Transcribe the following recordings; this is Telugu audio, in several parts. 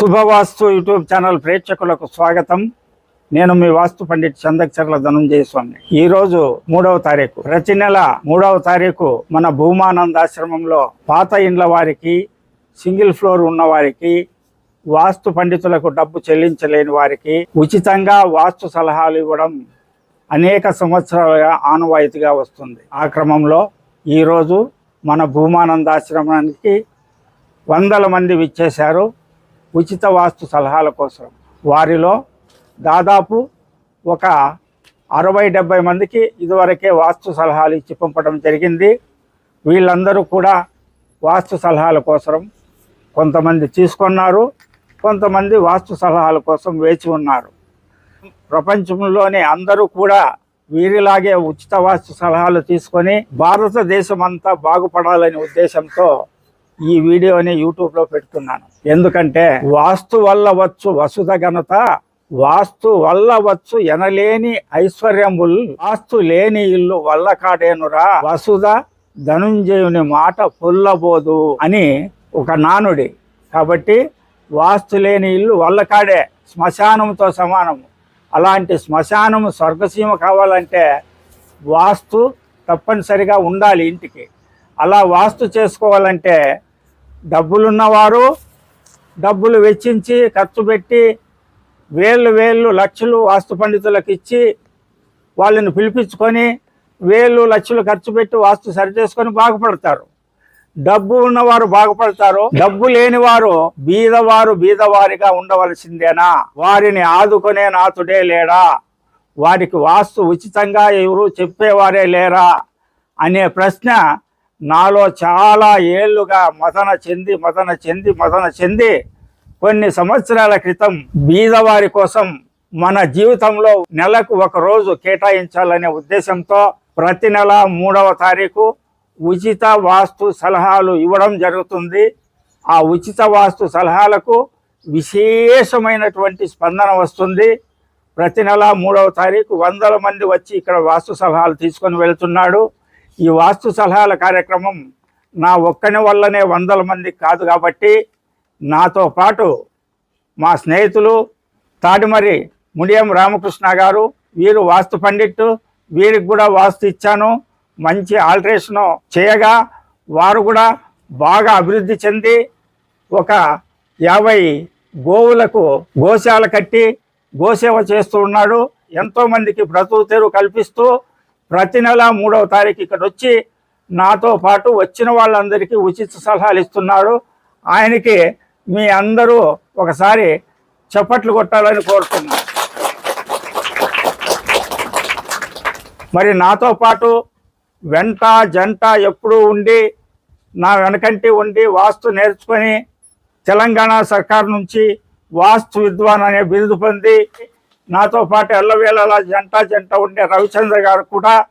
శుభవాస్తు యూట్యూబ్ ఛానల్ ప్రేక్షకులకు స్వాగతం. నేను మీ వాస్తు పండిట్ చందక్చర్ల ధనుంజయ స్వామి ఈ రోజు మూడవ తారీఖు. ప్రతి నెల మూడవ తారీఖు మన భూమానంద ఆశ్రమంలో పాత ఇండ్ల వారికి సింగిల్ ఫ్లోర్ ఉన్న వారికి వాస్తు పండితులకు డబ్బు చెల్లించలేని వారికి ఉచితంగా వాస్తు సలహాలు ఇవ్వడం అనేక సంవత్సరాలుగా ఆనవాయితీగా వస్తుంది. ఆ క్రమంలో ఈరోజు మన భూమానంద ఆశ్రమానికి వందల మంది విచ్చేశారు. ఉచిత వాస్తు సలహాల కోసం. వారిలో దాదాపు ఒక అరవై డెబ్బై మందికి ఇదివరకే వాస్తు సలహాలు ఇచ్చి పంపడం జరిగింది. వీళ్ళందరూ కూడా వాస్తు సలహాల కోసం కొంతమంది తీసుకున్నారు. కొంతమంది వాస్తు సలహాల కోసం వేచి ఉన్నారు. ప్రపంచంలోనే అందరూ కూడా వీరిలాగే ఉచిత వాస్తు సలహాలు తీసుకొని భారతదేశం అంతా బాగుపడాలనే ఉద్దేశంతో ఈ వీడియోని యూట్యూబ్లో పెడుతున్నాను. ఎందుకంటే వాస్తు వల్ల వచ్చు వసుధ ఘనత వాస్తు వల్ల వచ్చు ఎనలేని ఐశ్వర్యముల్ వాస్తు లేని ఇల్లు వల్ల కాడేనురా. వసుధ ధనుంజయుని మాట పొల్లబోదు అని ఒక నానుడి. కాబట్టి వాస్తు లేని ఇల్లు వల్ల కాడే శ్మశానంతో సమానము. అలాంటి శ్మశానము స్వర్గసీమ కావాలంటే వాస్తు తప్పనిసరిగా ఉండాలి ఇంటికి. అలా వాస్తు చేసుకోవాలంటే డబ్బులున్నవారు డబ్బులు వెచ్చించి ఖర్చు పెట్టి వేళ్ళు వేళ్ళు లక్షలు వాస్తు పండితులకు ఇచ్చి వాళ్ళని పిలిపించుకొని వేలు లక్షలు ఖర్చు పెట్టి వాస్తు సరి చేసుకొని బాగుపడతారు. డబ్బు ఉన్నవారు బాగుపడతారు. డబ్బు లేనివారు బీదవారు బీదవారిగా ఉండవలసిందేనా? వారిని ఆదుకునే నాతుడే లేడా? వారికి వాస్తు ఉచితంగా ఎవరు చెప్పేవారే లేరా? అనే ప్రశ్న నాలో చాలా ఏళ్ళుగా మదన చెంది మదన చెంది మదన చెంది కొన్ని సంవత్సరాల క్రితం బీదవారి కోసం మన జీవితంలో నెలకు ఒక రోజు కేటాయించాలనే ఉద్దేశంతో ప్రతి నెల మూడవ తారీఖు ఉచిత వాస్తు సలహాలు ఇవ్వడం జరుగుతుంది. ఆ ఉచిత వాస్తు సలహాలకు విశేషమైనటువంటి స్పందన వస్తుంది. ప్రతి నెల మూడవ తారీఖు వందల మంది వచ్చి ఇక్కడ వాస్తు సలహాలు తీసుకొని వెళ్తున్నాడు. ఈ వాస్తు సలహాల కార్యక్రమం నా ఒక్కని వల్లనే వందల మంది కాదు కాబట్టి నాతో పాటు మా స్నేహితులు తాడిమరి ముడియం రామకృష్ణ గారు వీరు వాస్తు పండిట్ వీరికి కూడా వాస్తు ఇచ్చాను. మంచి ఆల్టరేషను చేయగా వారు కూడా బాగా అభివృద్ధి చెంది ఒక యాభై గోవులకు గోశాల కట్టి గోసేవ చేస్తూ ఉన్నాడు. ఎంతోమందికి బ్రతుకు తెరువు కల్పిస్తూ ప్రతి నెల మూడవ తారీఖు ఇక్కడ వచ్చి నాతో పాటు వచ్చిన వాళ్ళందరికీ ఉచిత సలహాలు ఇస్తున్నాడు. ఆయనకి మీ అందరూ ఒకసారి చప్పట్లు కొట్టాలని కోరుతున్నాను. మరి నాతో పాటు వెంట జంట ఎప్పుడూ ఉండి నా వెనకంటి ఉండి వాస్తు నేర్చుకొని తెలంగాణ సర్కార్ నుంచి వాస్తు విద్వాన్ అనే బిరుదు పొంది నాతో పాటు ఎల్లవేళలా జంట జంట ఉండే రవిచంద్ర గారు కూడా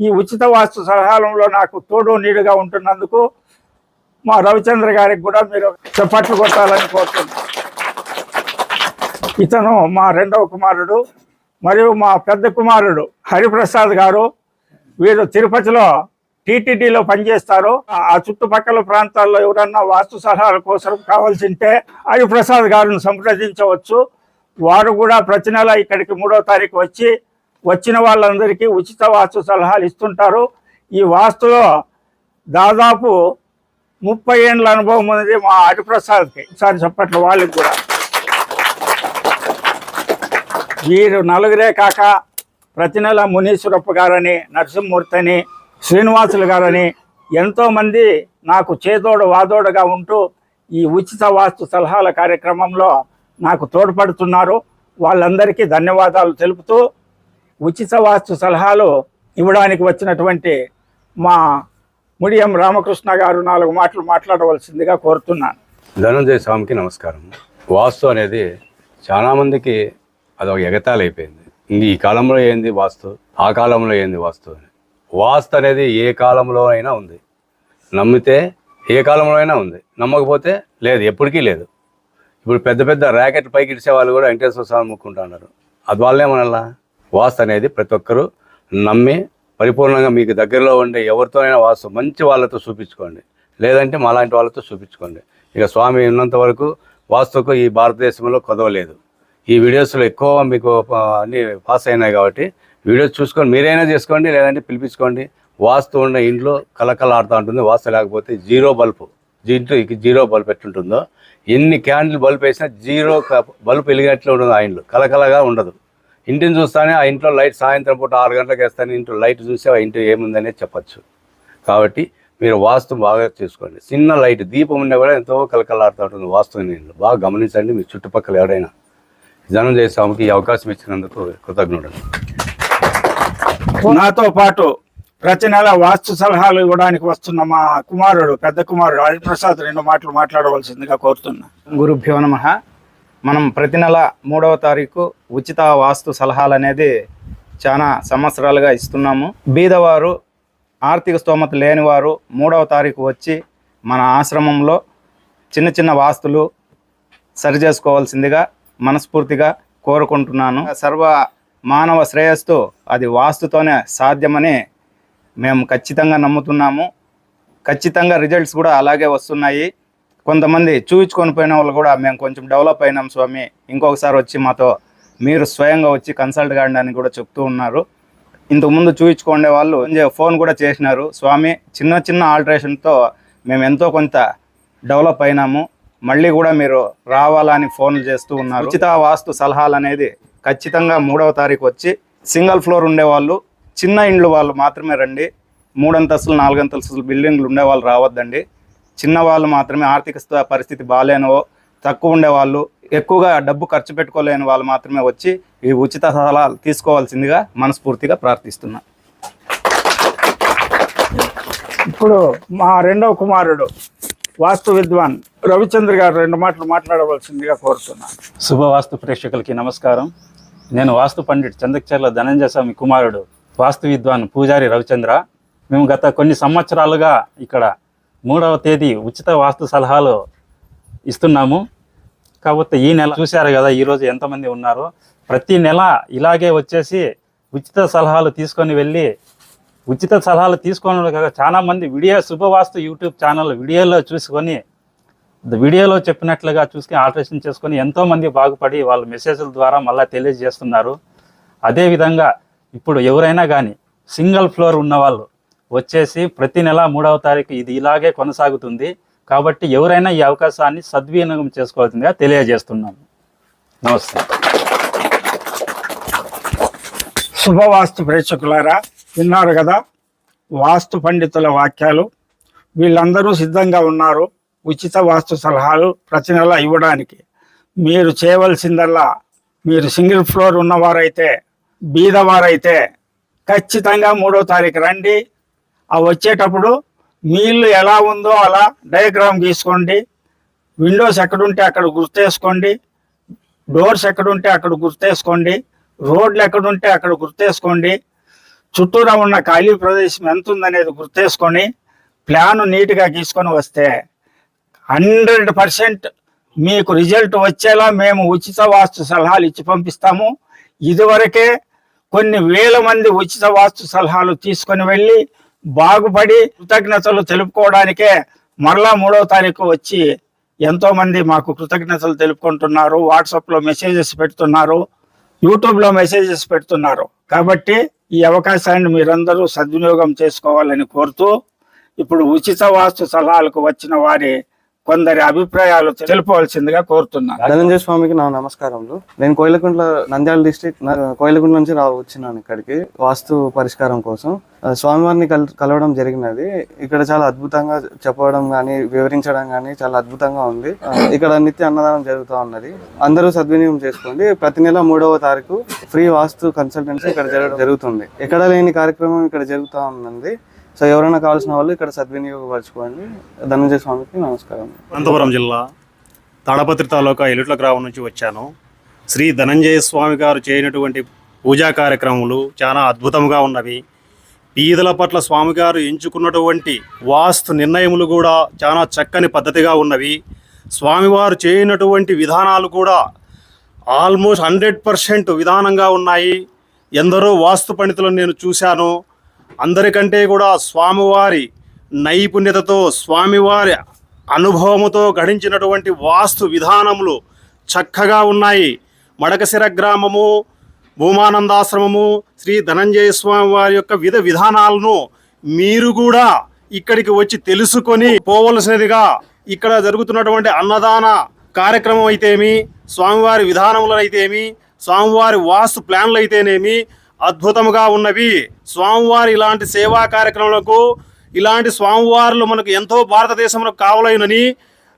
ఈ ఉచిత వాస్తు సలహాలలో నాకు తోడు నీడుగా ఉంటున్నందుకు మా రవిచంద్ర గారికి కూడా మీరు చప్పట్లు కొట్టాలని కోరుతున్నాను. ఇతను మా రెండవ కుమారుడు మరియు మా పెద్ద కుమారుడు హరిప్రసాద్ గారు. వీరు తిరుపతిలో టీటీడీలో పనిచేస్తారు. ఆ- చుట్టుపక్కల ప్రాంతాల్లో ఎవరన్నా వాస్తు సలహాల కోసం కావాల్సి ఉంటే హరిప్రసాద్ గారిని సంప్రదించవచ్చు. వారు కూడా ప్రతి నెల ఇక్కడికి మూడో తారీఖు వచ్చి వచ్చిన వాళ్ళందరికీ ఉచిత వాస్తు సలహాలు ఇస్తుంటారు. ఈ వాస్తులో దాదాపు ముప్పై ఏండ్ల అనుభవం ఉన్నది మా హరిప్రసాద్కి ఒకసారి చెప్పట్లు వాళ్ళకి కూడా. వీరు నలుగురే కాక ప్రతి నెల మునీశ్వరప్ప గారని నరసింహమూర్తి అని శ్రీనివాసులు గారని ఎంతోమంది నాకు చేదోడు వాదోడుగా ఉంటూ ఈ ఉచిత వాస్తు సలహాల కార్యక్రమంలో నాకు తోడ్పడుతున్నారు వాళ్ళందరికీ ధన్యవాదాలు తెలుపుతూ ఉచిత వాస్తు సలహాలు ఇవ్వడానికి వచ్చినటువంటి మా ముడియం రామకృష్ణ గారు నాలుగు మాటలు మాట్లాడవలసిందిగా కోరుతున్నాను. ధనంజయ స్వామికి నమస్కారం. వాస్తు అనేది చాలామందికి అదొక ఎగతాలైపోయింది అయిపోయింది. ఇంక ఈ కాలంలో ఏంది వాస్తు? ఆ కాలంలో ఏంది వాస్తు అని. వాస్తు అనేది ఏ కాలంలో అయినా ఉంది. నమ్మితే ఏ కాలంలో అయినా ఉంది. నమ్మకపోతే లేదు ఎప్పటికీ లేదు. ఇప్పుడు పెద్ద పెద్ద ర్యాకెట్ పైకి ఇచ్చే వాళ్ళు కూడా వెంకటేశ్వర స్వామి ముక్కుంటున్నారు. అది వాళ్ళే మనల్లా వాస్తు అనేది ప్రతి ఒక్కరూ నమ్మి పరిపూర్ణంగా మీకు దగ్గరలో ఉండే ఎవరితోనైనా వాస్తు మంచి వాళ్ళతో చూపించుకోండి. లేదంటే మాలాంటి వాళ్ళతో చూపించుకోండి. ఇక స్వామి ఉన్నంత వరకు వాస్తుకు ఈ భారతదేశంలో కొదవలేదు ఈ వీడియోస్లో ఎక్కువ మీకు అన్నీ అన్ని పాస్ అయినాయి కాబట్టి వీడియోస్ చూసుకొని మీరైనా చేసుకోండి లేదంటే పిలిపించుకోండి. వాస్తు ఉన్న ఇంట్లో కలకలాడుతూ ఉంటుంది. వాస్తు లేకపోతే జీరో బల్బు ఇంట్లో జీరో బల్బ్ ఎట్లుంటుందో ఎన్ని క్యాండిల్ బల్బ్ వేసినా జీరో క- బల్బ్ వెలిగినట్లు ఉండదు ఆ ఇంట్లో. కలకలగా ఉండదు. ఇంటిని చూస్తానే ఆ ఇంట్లో లైట్ సాయంత్రం పూట ఆరు గంటలకు వేస్తానే ఇంట్లో లైట్ చూసి ఆ ఇంట్లో ఏముందనే చెప్పచ్చు. కాబట్టి మీరు వాస్తు బాగా చూసుకోండి. చిన్న లైట్ దీపం ఉన్నా కూడా ఎంతో కలకలాడుతూ ఉంటుంది వాస్తు ఇంట్లో బాగా గమనించండి మీ చుట్టుపక్కల ఎవరైనా. జనం స్వామికి ఈ అవకాశం ఇచ్చినందుకు కృతజ్ఞుడు. నాతో పాటు ప్రతి నెల వాస్తు సలహాలు ఇవ్వడానికి వస్తున్న మా కుమారుడు పెద్ద కుమారుడు హరిప్రసాద్ రెండు మాటలు మాట్లాడవలసిందిగా కోరుతున్నా. గురుభ్యో నమ. మనం ప్రతి నెల మూడవ తారీఖు ఉచిత వాస్తు సలహాలు అనేది చాలా సంవత్సరాలుగా ఇస్తున్నాము. బీదవారు ఆర్థిక స్తోమత లేనివారు మూడవ తారీఖు వచ్చి మన ఆశ్రమంలో చిన్న చిన్న వాస్తులు సరి చేసుకోవాల్సిందిగా మనస్ఫూర్తిగా కోరుకుంటున్నాను. సర్వ మానవ శ్రేయస్సు అది వాస్తుతోనే సాధ్యమని మేము ఖచ్చితంగా నమ్ముతున్నాము. ఖచ్చితంగా రిజల్ట్స్ కూడా అలాగే వస్తున్నాయి. కొంతమంది చూపించుకొని పోయిన వాళ్ళు కూడా మేము కొంచెం డెవలప్ అయినాం స్వామి. ఇంకొకసారి వచ్చి మాతో మీరు స్వయంగా వచ్చి కన్సల్ట్ కాండి అని కూడా చెప్తూ ఉన్నారు. ఇంతకుముందు చూపించుకునే వాళ్ళు ఫోన్ కూడా చేసినారు. స్వామి చిన్న చిన్న ఆల్టరేషన్తో మేము ఎంతో కొంత డెవలప్ అయినాము. మళ్ళీ కూడా మీరు రావాలని ఫోన్లు చేస్తూ ఉన్నారు. ఉచిత వాస్తు సలహాలు అనేది ఖచ్చితంగా మూడవ తారీఖు వచ్చి సింగిల్ ఫ్లోర్ ఉండేవాళ్ళు చిన్న ఇండ్లు వాళ్ళు మాత్రమే రండి. మూడంతస్తులు నాలుగంతస్తులు బిల్డింగ్లు ఉండే వాళ్ళు రావద్దండి. చిన్న వాళ్ళు మాత్రమే ఆర్థిక స్థ- పరిస్థితి బాగాలేనో తక్కువ ఉండేవాళ్ళు ఎక్కువగా డబ్బు ఖర్చు పెట్టుకోలేని వాళ్ళు మాత్రమే వచ్చి ఈ ఉచిత సలహాలు తీసుకోవాల్సిందిగా మనస్ఫూర్తిగా ప్రార్థిస్తున్నా. ఇప్పుడు మా రెండవ కుమారుడు వాస్తు విద్వాన్ రవిచంద్ర గారు రెండు మాటలు మాట్లాడవలసిందిగా కోరుతున్నాను శుభవాస్తు ప్రేక్షకులకి నమస్కారం. నేను వాస్తు పండిట్ చందకచర్ల ధనంజయ స్వామి కుమారుడు. వాస్తు విద్వాన్ పూజారి రవిచంద్ర. మేము గత కొన్ని సంవత్సరాలుగా ఇక్కడ మూడవ తేదీ ఉచిత వాస్తు సలహాలు ఇస్తున్నాము. కాకపోతే ఈ నెల చూశారు కదా ఈరోజు ఎంతమంది ఉన్నారో. ప్రతి నెల ఇలాగే వచ్చేసి ఉచిత సలహాలు తీసుకొని వెళ్ళి ఉచిత సలహాలు తీసుకొని కాక చాలామంది వీడియో శుభవాస్తు యూట్యూబ్ ఛానల్ వీడియోలో చూసుకొని వీడియోలో చెప్పినట్లుగా చూసుకొని ఆల్ట్రేషన్ చేసుకొని ఎంతోమంది బాగుపడి వాళ్ళ మెసేజ్ల ద్వారా మళ్ళీ తెలియజేస్తున్నారు. అదేవిధంగా ఇప్పుడు ఎవరైనా కానీ సింగిల్ ఫ్లోర్ ఉన్నవాళ్ళు వచ్చేసి ప్రతి నెల మూడవ తారీఖు ఇది ఇలాగే కొనసాగుతుంది. కాబట్టి ఎవరైనా ఈ అవకాశాన్ని సద్వినియోగం చేసుకోవాల్సిందిగా తెలియజేస్తున్నాము. నమస్తే. శుభవాస్తు ప్రేక్షకులారా విన్నారు కదా వాస్తు పండితుల వాక్యాలు. వీళ్ళందరూ సిద్ధంగా ఉన్నారు ఉచిత వాస్తు సలహాలు ప్రతి నెల ఇవ్వడానికి. మీరు చేయవలసిందల్లా మీరు సింగిల్ ఫ్లోర్ ఉన్నవారైతే బీదవారైతే ఖచ్చితంగా మూడో తారీఖు రండి. ఆ వచ్చేటప్పుడు మీ ఇల్లు ఎలా ఉందో అలా డయాగ్రామ్ గీసుకోండి. విండోస్ ఎక్కడుంటే అక్కడ గుర్తేసుకోండి. డోర్స్ ఎక్కడుంటే అక్కడ గుర్తేసుకోండి. రోడ్లు ఎక్కడుంటే అక్కడ గుర్తేసుకోండి. చుట్టూరా ఉన్న ఖాళీ ప్రదేశం ఎంత ఉందనేది గుర్తేసుకొని ప్లాన్ నీట్గా గీసుకొని వస్తే హండ్రెడ్ పర్సెంట్ మీకు రిజల్ట్ వచ్చేలా మేము ఉచిత వాస్తు సలహాలు ఇచ్చి పంపిస్తాము. ఇదివరకే కొన్ని వేల మంది ఉచిత వాస్తు సలహాలు తీసుకొని వెళ్ళి బాగుపడి కృతజ్ఞతలు తెలుపుకోవడానికే మరలా మూడో తారీఖు వచ్చి ఎంతో మంది మాకు కృతజ్ఞతలు తెలుపుకుంటున్నారు. వాట్సాప్లో మెసేజెస్ పెడుతున్నారు. యూట్యూబ్లో మెసేజెస్ పెడుతున్నారు. కాబట్టి ఈ అవకాశాన్ని మీరందరూ సద్వినియోగం చేసుకోవాలని కోరుతూ ఇప్పుడు ఉచిత వాస్తు సలహాలకు వచ్చిన వారి కొందరి అభిప్రాయాలు తెలుపవలసిందిగా కోరుతున్నాను ధనంజయ స్వామికి నా నమస్కారములు. నేను కోయిలకుంట్ల నంద్యాల డిస్ట్రిక్ట్ కోయిలకుంట్ల నుంచి రా వచ్చినాను ఇక్కడికి వాస్తు పరిష్కారం కోసం. స్వామివారిని కల్ కలవడం జరిగినది. ఇక్కడ చాలా అద్భుతంగా చెప్పడం కానీ వివరించడం కానీ చాలా అద్భుతంగా ఉంది. ఇక్కడ నిత్య అన్నదానం జరుగుతూ ఉన్నది. అందరూ సద్వినియోగం చేసుకోండి. ప్రతి నెల మూడవ తారీఖు ఫ్రీ వాస్తు కన్సల్టెన్సీ ఇక్కడ జరగడం జరుగుతుంది. ఎక్కడ లేని కార్యక్రమం ఇక్కడ జరుగుతూ ఉన్నది. సో ఎవరైనా కావాల్సిన వాళ్ళు ఇక్కడ సద్వినియోగపరచుకోండి. ధనంజయ స్వామికి నమస్కారం. అనంతపురం జిల్లా తాడపత్రి తాలూకా ఎలుట్ల గ్రామం నుంచి వచ్చాను. శ్రీ ధనంజయ స్వామి గారు చేయనటువంటి పూజా కార్యక్రమాలు చాలా అద్భుతంగా ఉన్నవి. పీదల పట్ల స్వామి గారు ఎంచుకున్నటువంటి వాస్తు నిర్ణయములు కూడా చాలా చక్కని పద్ధతిగా ఉన్నవి. స్వామివారు చేయనటువంటి విధానాలు కూడా ఆల్మోస్ట్ హండ్రెడ్ పర్సెంట్ విధానంగా ఉన్నాయి. ఎందరో వాస్తు పండితులను నేను చూశాను. అందరికంటే కూడా స్వామివారి నైపుణ్యతతో స్వామివారి అనుభవముతో గడించినటువంటి వాస్తు విధానములు చక్కగా ఉన్నాయి. మడకశిర గ్రామము భూమానందాశ్రమము శ్రీ ధనంజయ స్వామి వారి యొక్క విధ విధానాలను మీరు కూడా ఇక్కడికి వచ్చి తెలుసుకొని పోవలసినదిగా ఇక్కడ జరుగుతున్నటువంటి అన్నదాన కార్యక్రమం అయితేమి స్వామివారి విధానములు అయితేమి స్వామివారి వాస్తు ప్లాన్లు అయితేనేమి అద్భుతముగా ఉన్నవి. స్వామివారి ఇలాంటి సేవా కార్యక్రమాలకు ఇలాంటి స్వామివారులు మనకు ఎంతో భారతదేశంలో కావలైనని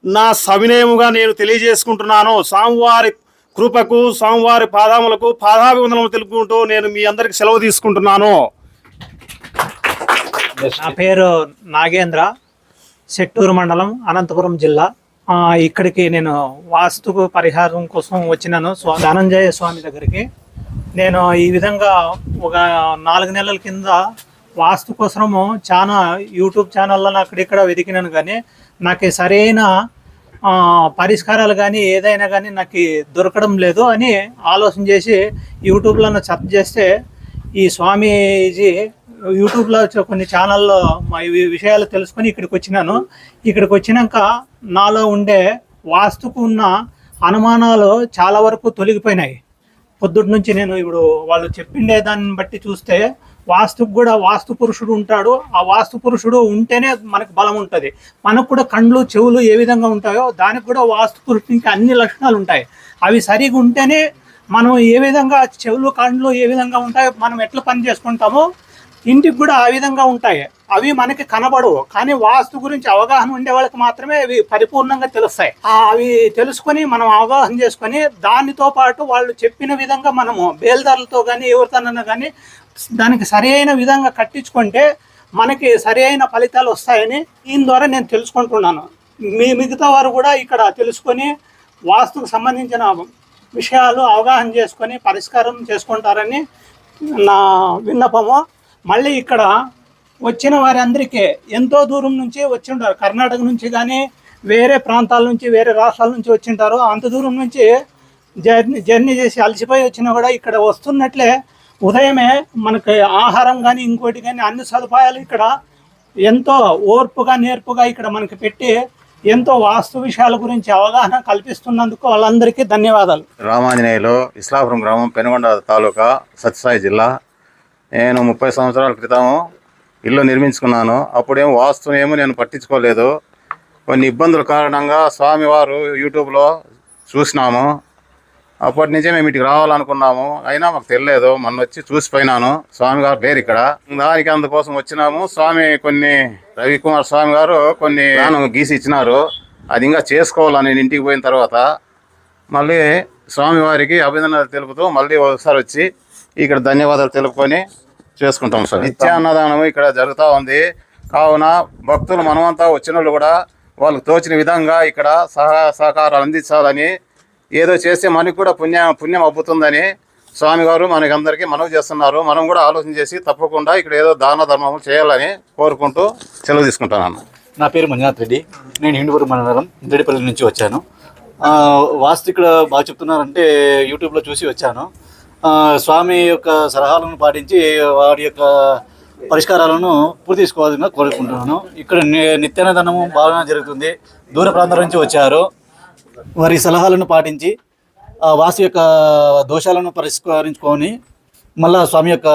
నా సవినయముగా నేను తెలియజేసుకుంటున్నాను. స్వామివారి కృపకు స్వామివారి పాదములకు పాదాభివందనము తెలుపుకుంటూ నేను మీ అందరికి సెలవు తీసుకుంటున్నాను. నా పేరు నాగేంద్ర చెట్టూరు మండలం అనంతపురం జిల్లా. ఇక్కడికి నేను వాస్తుకు పరిహారం కోసం వచ్చినాను. స్వా ధనంజయ స్వామి దగ్గరికి. నేను ఈ విధంగా ఒక నాలుగు నెలల కింద వాస్తు కోసము చాలా యూట్యూబ్ ఛానల్లో అక్కడిక్కడ వెతికినాను కానీ నాకు సరైన పరిష్కారాలు కానీ ఏదైనా కానీ నాకు దొరకడం లేదు అని ఆలోచన చేసి యూట్యూబ్లో సెర్చ్ చేస్తే ఈ స్వామీజీ యూట్యూబ్లో కొన్ని ఛానల్లో మా విషయాలు తెలుసుకొని ఇక్కడికి వచ్చినాను. ఇక్కడికి వచ్చినాక నాలో ఉండే వాస్తుకు ఉన్న అనుమానాలు చాలా వరకు తొలగిపోయినాయి. పొద్దుటి నుంచి నేను ఇప్పుడు వాళ్ళు చెప్పిండే దాన్ని బట్టి చూస్తే వాస్తుకు కూడా వాస్తు పురుషుడు ఉంటాడు. ఆ వాస్తు పురుషుడు ఉంటేనే మనకు బలం ఉంటుంది. మనకు కూడా కండ్లు చెవులు ఏ విధంగా ఉంటాయో దానికి కూడా వాస్తు పురుషునికి అన్ని లక్షణాలు ఉంటాయి. అవి సరిగా ఉంటేనే మనం ఏ విధంగా చెవులు కండ్లు ఏ విధంగా ఉంటాయో మనం ఎట్లా పని చేసుకుంటామో ఇంటికి కూడా ఆ విధంగా ఉంటాయి. అవి మనకి కనబడవు. కానీ వాస్తు గురించి అవగాహన ఉండే వాళ్ళకి మాత్రమే అవి పరిపూర్ణంగా తెలుస్తాయి. అవి తెలుసుకొని మనం అవగాహన చేసుకొని దానితో పాటు వాళ్ళు చెప్పిన విధంగా మనము బేల్దారులతో కానీ ఎవరితోనన్నా కానీ దానికి సరైన విధంగా కట్టించుకుంటే మనకి సరైన ఫలితాలు వస్తాయని దీని ద్వారా నేను తెలుసుకుంటున్నాను. మీ మిగతా వారు కూడా ఇక్కడ తెలుసుకొని వాస్తుకు సంబంధించిన విషయాలు అవగాహన చేసుకొని పరిష్కారం చేసుకుంటారని నా విన్నపము. మళ్ళీ ఇక్కడ వచ్చిన వారందరికీ ఎంతో దూరం నుంచి వచ్చి ఉంటారు కర్ణాటక నుంచి కానీ వేరే ప్రాంతాల నుంచి వేరే రాష్ట్రాల నుంచి వచ్చింటారు. అంత దూరం నుంచి జర్నీ జర్నీ చేసి అలసిపోయి వచ్చినా కూడా ఇక్కడ వస్తున్నట్లే ఉదయమే మనకి ఆహారం కానీ ఇంకోటి కానీ అన్ని సదుపాయాలు ఇక్కడ ఎంతో ఓర్పుగా నేర్పుగా ఇక్కడ మనకి పెట్టి ఎంతో వాస్తు విషయాల గురించి అవగాహన కల్పిస్తున్నందుకు వాళ్ళందరికీ ధన్యవాదాలు. రామాంజనేయులు ఇస్లాపురం గ్రామం పెనుగొండ తాలూకా సత్యసాయి జిల్లా నేను ముప్పై సంవత్సరాల క్రితం ఇల్లు నిర్మించుకున్నాను. అప్పుడేం వాస్తునేమో నేను పట్టించుకోలేదు. కొన్ని ఇబ్బందుల కారణంగా స్వామివారు యూట్యూబ్లో చూసినాము. అప్పటి నుంచే మేము ఇటుకు రావాలనుకున్నాము. అయినా మాకు తెలియలేదు. మొన్న వచ్చి చూసిపోయినాను. స్వామి గారు లేరు ఇక్కడ. దానికి అందుకోసం వచ్చినాము. స్వామి కొన్ని రవికుమార్ స్వామి గారు కొన్ని గీసి ఇచ్చినారు. అది ఇంకా చేసుకోవాలని నేను ఇంటికి పోయిన తర్వాత మళ్ళీ స్వామివారికి అభినందనలు తెలుపుతూ మళ్ళీ ఒకసారి వచ్చి ఇక్కడ ధన్యవాదాలు తెలుపుకొని చేసుకుంటాం సార్. నిత్యాన్నదానం ఇక్కడ జరుగుతూ ఉంది. కావున భక్తులు మనమంతా వచ్చిన వాళ్ళు కూడా వాళ్ళకి తోచిన విధంగా ఇక్కడ సహాయ సహకారాలు అందించాలని ఏదో చేస్తే మనకి కూడా పుణ్యం పుణ్యం అబ్బుతుందని స్వామి గారు మనకి అందరికీ మనవి చేస్తున్నారు. మనం కూడా ఆలోచన చేసి తప్పకుండా ఇక్కడ ఏదో దాన ధర్మం చేయాలని కోరుకుంటూ సెలవు తీసుకుంటున్నాను నా పేరు మంజునాథ్ రెడ్డి. నేను హిందూపురం మండలం ఇంద్రపల్లి నుంచి వచ్చాను. ఆ, వాస్తు ఇక్కడ బాగా చెప్తున్నారంటే యూట్యూబ్లో చూసి వచ్చాను. స్వామి యొక్క సలహాలను పాటించి వారి యొక్క పరిష్కారాలను పూర్తి తీసుకోవాలని కోరుకుంటున్నాను. ఇక్కడ ని- నిత్యాన్నదానము బాగా జరుగుతుంది. దూర ప్రాంతాల నుంచి వచ్చారు. వారి సలహాలను పాటించి ఆ యొక్క దోషాలను పరిష్కరించుకొని మళ్ళా స్వామి యొక్క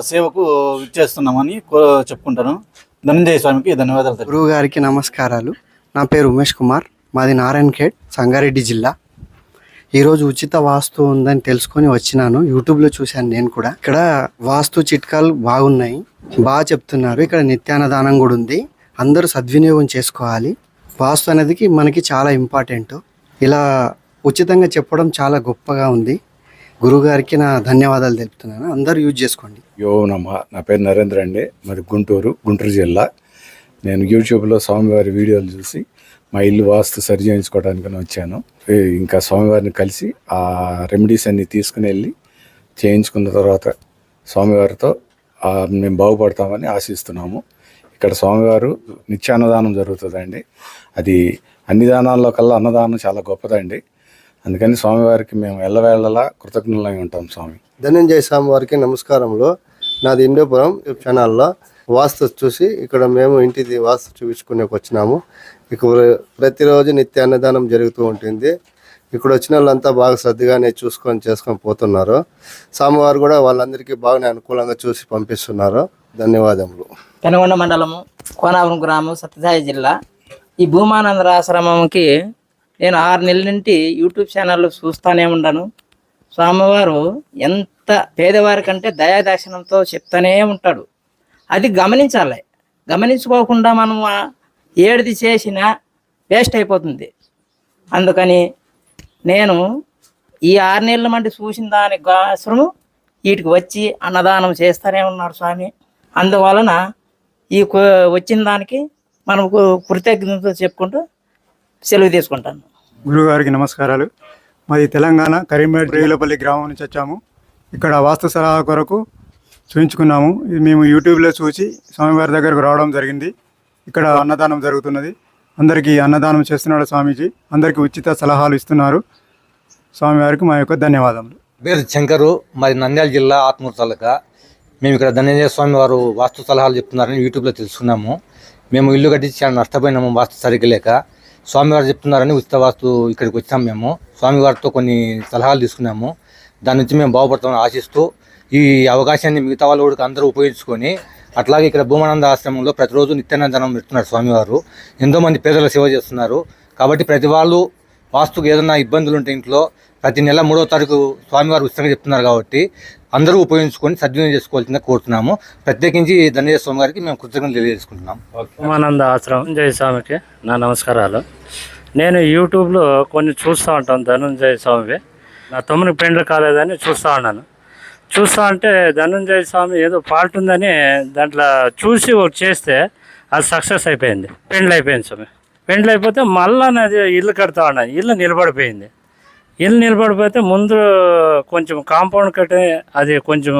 సేవకు ఇచ్చేస్తున్నామని కో చెప్పుకుంటాను. ధనంజయ స్వామికి ధన్యవాదాలు గురువు గారికి నమస్కారాలు. నా పేరు ఉమేష్ కుమార్. మాది నారాయణఖేడ్ సంగారెడ్డి జిల్లా. ఈరోజు ఉచిత వాస్తు ఉందని తెలుసుకొని వచ్చినాను. యూట్యూబ్లో చూశాను నేను కూడా. ఇక్కడ వాస్తు చిట్కాలు బాగున్నాయి. బాగా చెప్తున్నారు. ఇక్కడ నిత్యాన్నదానం కూడా ఉంది. అందరూ సద్వినియోగం చేసుకోవాలి. వాస్తు అనేది మనకి చాలా ఇంపార్టెంట్ ఇలా ఉచితంగా చెప్పడం చాలా గొప్పగా ఉంది. గురుగారికి నా ధన్యవాదాలు తెలుపుతున్నాను. అందరూ యూజ్ చేసుకోండి. యో నమ్మ నా పేరు నరేంద్ర అండి. మరి గుంటూరు గుంటూరు జిల్లా. నేను యూట్యూబ్లో స్వామివారి వీడియోలు చూసి మా ఇల్లు వాస్తు సరి చేయించుకోవడానికి వచ్చాను ఇంకా స్వామివారిని కలిసి ఆ రెమెడీస్ అన్ని తీసుకుని వెళ్ళి చేయించుకున్న తర్వాత స్వామివారితో మేము బాగుపడతామని ఆశిస్తున్నాము. ఇక్కడ స్వామివారు నిత్యాన్నదానం జరుగుతుందండి. అది అన్ని దానాల్లో కల్లా అన్నదానం చాలా గొప్పదండి. అందుకని స్వామివారికి మేము ఎల్లవేళలా కృతజ్ఞులై ఉంటాం స్వామి. ధనంజయ స్వామి వారికి నమస్కారంలో నాది ఇండోపురం ఛానల్లో వాస్తు చూసి ఇక్కడ మేము ఇంటిది వాస్తు చూపించుకునే వచ్చినాము. ఇక్కడ ప్రతిరోజు నిత్య అన్నదానం జరుగుతూ ఉంటుంది. ఇక్కడ వచ్చిన వాళ్ళంతా బాగా శ్రద్ధగానే చూసుకొని చేసుకొని పోతున్నారు. స్వామివారు కూడా వాళ్ళందరికీ బాగానే అనుకూలంగా చూసి పంపిస్తున్నారు. ధన్యవాదములు. పెనుగొండ మండలము కోనాపురం గ్రామం సత్యసాయి జిల్లా. ఈ భూమానందర ఆశ్రమంకి నేను ఆరు నెలల నుండి యూట్యూబ్ ఛానల్లో చూస్తానే ఉన్నాను స్వామివారు ఎంత పేదవారి కంటే దయాదాక్షిణంతో చెప్తానే ఉంటాడు. అది గమనించాలి. గమనించుకోకుండా మనం ఏడిది చేసినా వేస్ట్ అయిపోతుంది. అందుకని నేను ఈ ఆరు నెలల మంది చూసిన దానికి అవసరం వీటికి వచ్చి అన్నదానం చేస్తూనే ఉన్నాడు స్వామి. అందువలన ఈ వచ్చిన దానికి మనం కృతజ్ఞతతో కృతజ్ఞత చెప్పుకుంటూ సెలవు తీసుకుంటాను. గురుగారికి నమస్కారాలు. మాది తెలంగాణ కరీంనగర్ రేవులపల్లి గ్రామం నుంచి వచ్చాము. ఇక్కడ వాస్తు సలహా కొరకు చూపించుకున్నాము ఇది మేము యూట్యూబ్లో చూసి స్వామివారి దగ్గరకు రావడం జరిగింది. ఇక్కడ అన్నదానం జరుగుతున్నది. అందరికీ అన్నదానం చేస్తున్నాడు స్వామీజీ. అందరికీ ఉచిత సలహాలు ఇస్తున్నారు. స్వామివారికి మా యొక్క ధన్యవాదములు. పేరు శంకరు మాది నంద్యాల జిల్లా ఆత్మూరు తాలూకా మేము ఇక్కడ ధనంజయ స్వామి వారు వాస్తు సలహాలు చెప్తున్నారని యూట్యూబ్లో తెలుసుకున్నాము. మేము ఇల్లు కట్టించి చాలా నష్టపోయినాము వాస్తు సరిగ్గా లేక. స్వామివారు చెప్తున్నారని ఉచిత వాస్తు ఇక్కడికి వచ్చాము మేము. స్వామివారితో కొన్ని సలహాలు తీసుకున్నాము. దాని నుంచి మేము బాగుపడతామని ఆశిస్తూ ఈ అవకాశాన్ని మిగతా వాళ్ళు కూడా అందరూ ఉపయోగించుకొని అట్లాగే ఇక్కడ భూమానంద ఆశ్రమంలో ప్రతిరోజు నిత్యానందనం పెడుతున్నారు స్వామివారు. ఎంతోమంది పేదల సేవ చేస్తున్నారు. కాబట్టి ప్రతి వాళ్ళు వాస్తుకు ఏదైనా ఇబ్బందులు ఉంటే ఇంట్లో ప్రతి నెల మూడో తారీఖు స్వామివారు ఉచితంగా చెప్తున్నారు కాబట్టి అందరూ ఉపయోగించుకొని సద్వినియోగం చేసుకోవాల్సిందిగా కోరుతున్నాము. ప్రత్యేకించి ధన్యజయ స్వామి గారికి మేము కృతజ్ఞతలు తెలియజేసుకుంటున్నాం ఉమానంద ఆశ్రమం. జయ స్వామికి నా నమస్కారాలు. నేను యూట్యూబ్లో కొన్ని చూస్తూ ఉంటాను ధనుంజయ స్వామివి. నా తమ్మునికి పెండ్లు కాలేదని చూస్తూ ఉన్నాను. చూస్తా అంటే ధనుంజయ స్వామి ఏదో ఫాల్ట్ ఉందని దాంట్లో చూసి ఒకటి చేస్తే అది సక్సెస్ అయిపోయింది. పెండ్లు అయిపోయింది స్వామి. పెండ్లు అయిపోతే మళ్ళా నాది ఇల్లు కడతా ఉన్నాను ఇల్లు నిలబడిపోయింది. ఇల్లు నిలబడిపోతే ముందు కొంచెం కాంపౌండ్ కట్టి అది కొంచెం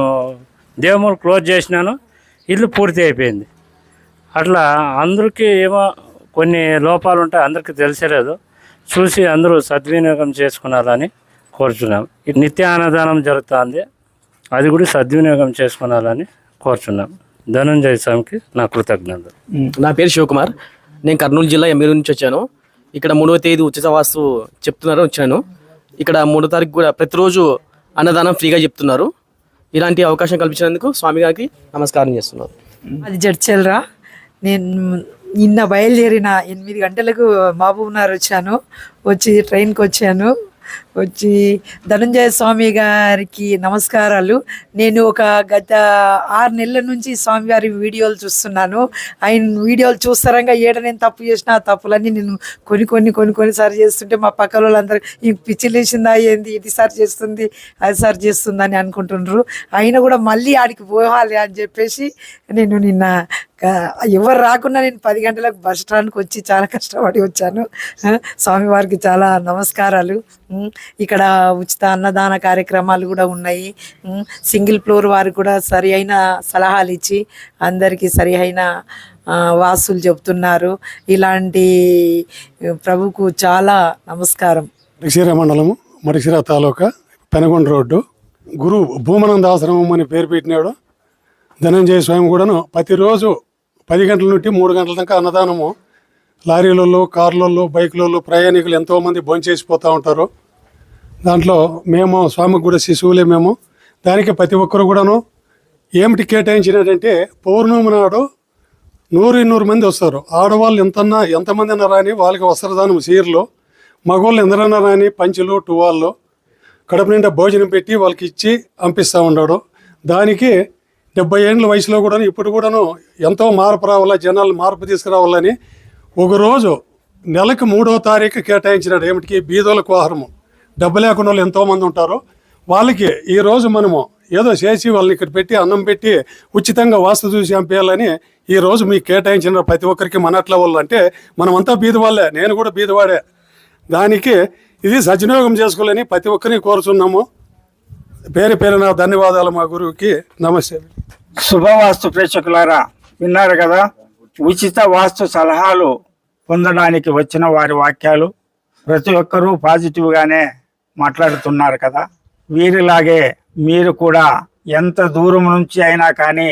దేవుములు క్లోజ్ చేసినాను. ఇల్లు పూర్తి అయిపోయింది. అట్లా అందరికీ ఏమో కొన్ని లోపాలు ఉంటాయి అందరికీ తెలిసేలేదు. చూసి అందరూ సద్వినియోగం చేసుకున్నారని కోరుచున్నాం. నిత్య అన్నదానం జరుగుతుంది. అది కూడా సద్వినియోగం చేసుకున్నారని కోరుచున్నాం. ధనంజయ స్వామికి నా కృతజ్ఞతలు. నా పేరు శివకుమార్. నేను కర్నూలు జిల్లా ఎమ్మెల్యే నుంచి వచ్చాను. ఇక్కడ మూడవ తేదీ ఉచిత వాస్తు చెప్తున్నారు వచ్చాను. ఇక్కడ మూడో తారీఖు కూడా ప్రతిరోజు అన్నదానం ఫ్రీగా చెప్తున్నారు. ఇలాంటి అవకాశం కల్పించినందుకు స్వామి గారికి నమస్కారం చేస్తున్నాను. అది జడ్చెల్రా. నేను నిన్న బయలుదేరిన ఎనిమిది గంటలకు మహబూబ్నగర్ వచ్చాను. వచ్చి ట్రైన్కి వచ్చాను. వచ్చి ధనంజయ స్వామి గారికి నమస్కారాలు. నేను ఒక గత ఆరు నెలల నుంచి స్వామివారి వీడియోలు చూస్తున్నాను. ఆయన వీడియోలు చూస్తారంగా ఏడ నేను తప్పు చేసిన ఆ తప్పులన్నీ నేను కొన్ని కొన్ని కొన్ని కొన్ని సార్ చేస్తుంటే మా పక్క వాళ్ళందరూ ఈ పిచ్చి లేచిందా ఏంది? ఇది సార్ చేస్తుంది అది సార్ చేస్తుందని అనుకుంటున్నారు అనుకుంటుండ్రు. అయినా కూడా మళ్ళీ ఆడికి పోవాలి అని చెప్పేసి నేను నిన్న ఎవరు రాకుండా నేను పది గంటలకు బస్ స్టాండ్కి వచ్చి చాలా కష్టపడి వచ్చాను. స్వామివారికి చాలా నమస్కారాలు. ఇక్కడ ఉచిత అన్నదాన కార్యక్రమాలు కూడా ఉన్నాయి. సింగిల్ ఫ్లోర్ వారు కూడా సరి అయిన సలహాలు ఇచ్చి అందరికీ సరి అయిన వాసులు చెప్తున్నారు ఇలాంటి ప్రభుకు చాలా నమస్కారం. మరిక్షీర మండలము మరిక్షీర తాలూకా పెనగొండ రోడ్డు. గురు భూమానంద ఆశ్రమం అని పేరు పెట్టినాడు. ధనంజయ స్వామి కూడాను ప్రతిరోజు పది గంటల నుండి మూడు గంటల దాకా అన్నదానము లారీలలో కార్లలో బైకులలో ప్రయాణికులు ఎంతోమంది భోంచేసిపోతూ ఉంటారు. దాంట్లో మేము స్వామికి కూడా శిశువులే మేము. దానికి ప్రతి ఒక్కరు కూడాను ఏమిటి కేటాయించినారంటే పౌర్ణమి నాడు నూరు నూరు మంది వస్తారు. ఆడవాళ్ళు ఎంతన్నా ఎంతమంది అన్నా రాని వాళ్ళకి వస్త్రదానం చీరలు మగవాళ్ళు ఎందరన్నా రాని పంచులు టువాళ్ళు కడుపు నిండా భోజనం పెట్టి వాళ్ళకి ఇచ్చి పంపిస్తూ ఉన్నాడు. దానికి డెబ్బై ఏళ్ళ వయసులో కూడాను ఇప్పుడు కూడాను ఎంతో మార్పు రావాలా జనాలు మార్పు తీసుకురావాలని ఒకరోజు నెలకు మూడో తారీఖు కేటాయించినాడు. ఏమిటికి? బీదోలకు ఆహారము. డబ్బు లేకుండా వాళ్ళు ఎంతోమంది ఉంటారు వాళ్ళకి ఈరోజు మనము ఏదో చేసి వాళ్ళని ఇక్కడ పెట్టి అన్నం పెట్టి ఉచితంగా వాస్తు చూసి పంపించాలని ఈ రోజు మీకు కేటాయించిన ప్రతి ఒక్కరికి మనట్ల వాళ్ళు అంటే మనమంతా బీద వాళ్ళే నేను కూడా బీదవాడే. దానికి ఇది సద్వినియోగం చేసుకోలేని ప్రతి ఒక్కరిని కోరుచున్నాము. పేరు పేరున ధన్యవాదాలు మా గురువుకి. నమస్తే. శుభవాస్తు ప్రేక్షకులారా విన్నారు కదా? ఉచిత వాస్తు సలహాలు పొందడానికి వచ్చిన వారి వాక్యాలు ప్రతి ఒక్కరూ పాజిటివ్గానే మాట్లాడుతున్నారు కదా. వీరిలాగే మీరు కూడా ఎంత దూరం నుంచి అయినా కానీ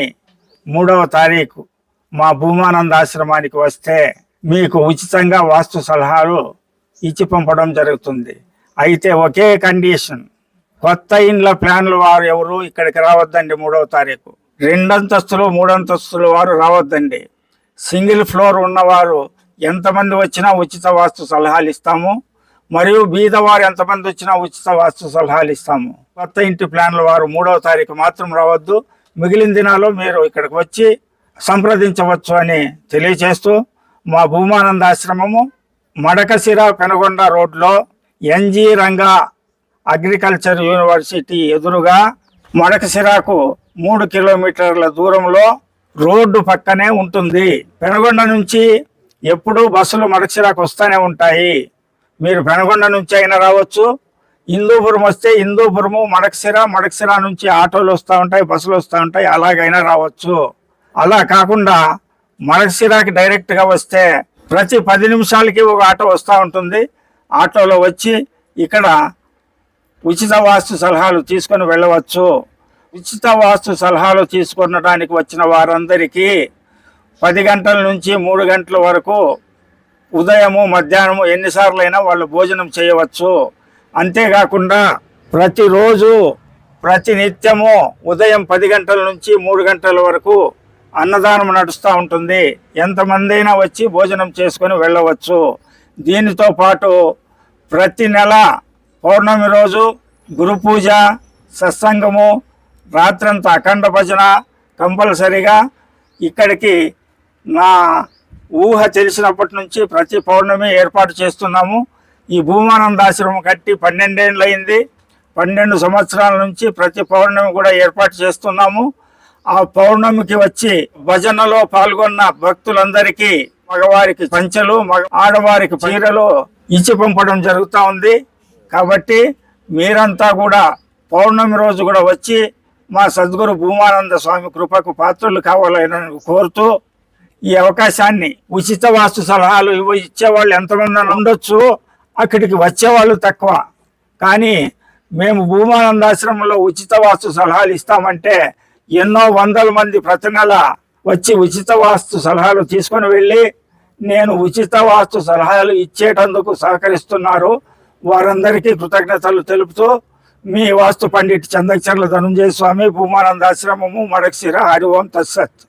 మూడవ తారీఖు మా భూమానంద ఆశ్రమానికి వస్తే మీకు ఉచితంగా వాస్తు సలహాలు ఇచ్చి పంపడం జరుగుతుంది. అయితే ఒకే కండిషన్. కొత్త ఇండ్ల ప్లాన్ల వారు ఎవరు ఇక్కడికి రావద్దండి మూడవ తారీఖు. రెండంతస్తులు మూడంతస్తులు వారు రావద్దండి. సింగిల్ ఫ్లోర్ ఉన్నవారు ఎంతమంది వచ్చినా ఉచిత వాస్తు సలహాలు ఇస్తాము. మరియు బీదవారు ఎంతమంది వచ్చినా ఉచిత వాస్తు సలహాలు ఇస్తాము. కొత్త ఇంటి ప్లాన్ల వారు మూడవ తారీఖు మాత్రం రావద్దు. మిగిలిన దినాలు మీరు ఇక్కడికి వచ్చి సంప్రదించవచ్చు అని తెలియచేస్తూ మా భూమానంద ఆశ్రమము మడకసిర పెనగొండ రోడ్లో ఎన్జీ రంగా అగ్రికల్చర్ యూనివర్సిటీ ఎదురుగా మడకసిరాకు మూడు కిలోమీటర్ల దూరంలో రోడ్డు పక్కనే ఉంటుంది. పెనగొండ నుంచి ఎప్పుడూ బస్సులు మడచిరాకు వస్తూనే ఉంటాయి. మీరు పెనగొండ నుంచి అయినా రావచ్చు. హిందూపురం వస్తే హిందూపురము మడక్సిర మడక్సిర నుంచి ఆటోలు వస్తూ ఉంటాయి బస్సులు వస్తూ ఉంటాయి అలాగైనా రావచ్చు. అలా కాకుండా మడక్సిరాకి డైరెక్ట్గా వస్తే ప్రతి పది నిమిషాలకి ఒక ఆటో వస్తూ ఉంటుంది. ఆటోలో వచ్చి ఇక్కడ ఉచిత వాస్తు సలహాలు తీసుకొని వెళ్ళవచ్చు. ఉచిత వాస్తు సలహాలు తీసుకునడానికి వచ్చిన వారందరికీ పది గంటల నుంచి మూడు గంటల వరకు ఉదయము మధ్యాహ్నము ఎన్నిసార్లైనా వాళ్ళు భోజనం చేయవచ్చు. అంతేకాకుండా ప్రతిరోజు ప్రతి నిత్యము ఉదయం పది గంటల నుంచి మూడు గంటల వరకు అన్నదానం నడుస్తూ ఉంటుంది. ఎంతమంది అయినా వచ్చి భోజనం చేసుకొని వెళ్ళవచ్చు. దీనితో పాటు ప్రతి నెల పౌర్ణమి రోజు గురు పూజ సత్సంగము రాత్రంతా అఖండ భజన కంపల్సరిగా ఇక్కడికి నా ఊహ తెలిసినప్పటి నుంచి ప్రతి పౌర్ణమి ఏర్పాటు చేస్తున్నాము. ఈ భూమానందాశ్రమం కట్టి పన్నెండేళ్ళయింది పన్నెండు సంవత్సరాల నుంచి ప్రతి పౌర్ణమి కూడా ఏర్పాటు చేస్తున్నాము. ఆ పౌర్ణమికి వచ్చి భజనలో పాల్గొన్న భక్తులందరికీ మగవారికి పంచలు మగ ఆడవారికి చీరలు ఇచ్చి పంపడం జరుగుతూ ఉంది. కాబట్టి మీరంతా కూడా పౌర్ణమి రోజు కూడా వచ్చి మా సద్గురు భూమానంద స్వామి కృపకు పాత్రలు కావాలని కోరుతూ ఈ అవకాశాన్ని ఉచిత వాస్తు సలహాలు ఇచ్చేవాళ్ళు ఎంతమంది ఉండొచ్చు అక్కడికి వచ్చేవాళ్ళు తక్కువ. కానీ మేము భూమానందాశ్రమంలో ఉచిత వాస్తు సలహాలు ఇస్తామంటే ఎన్నో వందల మంది ప్రతి నెల వచ్చి ఉచిత వాస్తు సలహాలు తీసుకొని వెళ్ళి నేను ఉచిత వాస్తు సలహాలు ఇచ్చేటందుకు సహకరిస్తున్నారు. వారందరికీ కృతజ్ఞతలు తెలుపుతూ మీ వాస్తు పండిట్ చందచర్ల ధనుంజయ స్వామి భూమానందాశ్రమము మడక్సిర హరి ఓం తత్సత్.